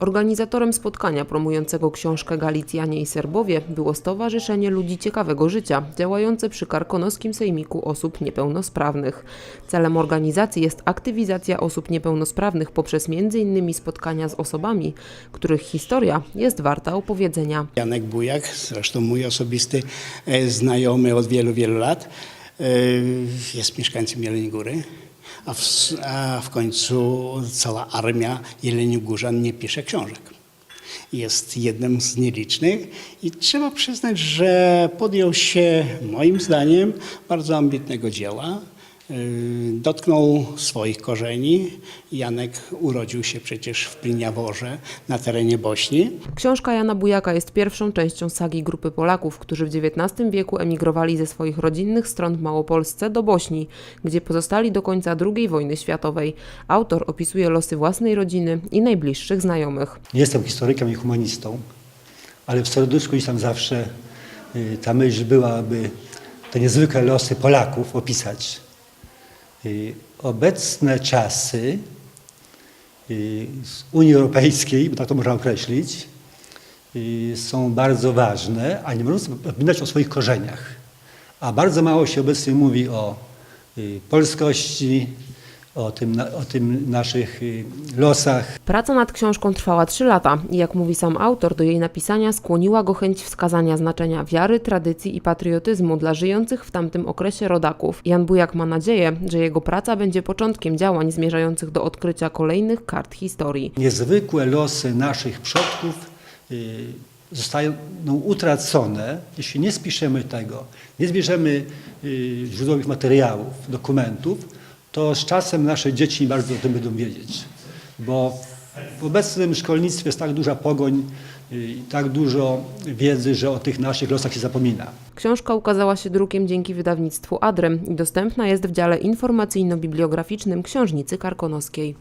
Organizatorem spotkania promującego książkę Galicjanie i Serbowie było Stowarzyszenie Ludzi Ciekawego Życia, działające przy Karkonoskim Sejmiku Osób Niepełnosprawnych. Celem organizacji jest aktywizacja osób niepełnosprawnych poprzez m.in. spotkania z osobami, których historia jest warta opowiedzenia. Janek Bujak, zresztą mój osobisty e, znajomy od wielu, wielu lat, e, jest mieszkańcem Jeleniej Góry, a w, a w końcu cała armia Jeleniogórzan nie pisze książek. Jest jednym z nielicznych i trzeba przyznać, że podjął się moim zdaniem bardzo ambitnego dzieła. E, Dotknął swoich korzeni. Janek urodził się przecież w Pliniaworze na terenie Bośni. Książka Jana Bujaka jest pierwszą częścią sagi grupy Polaków, którzy w XIX wieku emigrowali ze swoich rodzinnych stron w Małopolsce do Bośni, gdzie pozostali do końca II wojny światowej. Autor opisuje losy własnej rodziny i najbliższych znajomych. Nie jestem historykiem i humanistą, ale w serduszku gdzieś tam zawsze y, ta myśl była, aby te niezwykłe losy Polaków opisać. Y, Obecne czasy y, z Unii Europejskiej, bo tak to można określić, y, są bardzo ważne, a nie można zapominać o swoich korzeniach. A bardzo mało się obecnie mówi o polskości, o tym, o tym naszych y, losach, Praca nad książką trwała trzy lata i jak mówi sam autor, do jej napisania skłoniła go chęć wskazania znaczenia wiary, tradycji i patriotyzmu dla żyjących w tamtym okresie rodaków. Jan Bujak ma nadzieję, że jego praca będzie początkiem działań zmierzających do odkrycia kolejnych kart historii. niezwykłe losy naszych przodków y, zostają no, utracone, jeśli nie spiszemy tego, nie zbierzemy y, źródłowych materiałów, dokumentów, to z czasem nasze dzieci bardzo o tym będą wiedzieć. Bo w obecnym szkolnictwie jest tak duża pogoń i tak dużo wiedzy, że o tych naszych losach się zapomina. Książka ukazała się drukiem dzięki wydawnictwu Adrem i dostępna jest w dziale informacyjno-bibliograficznym Książnicy Karkonoskiej.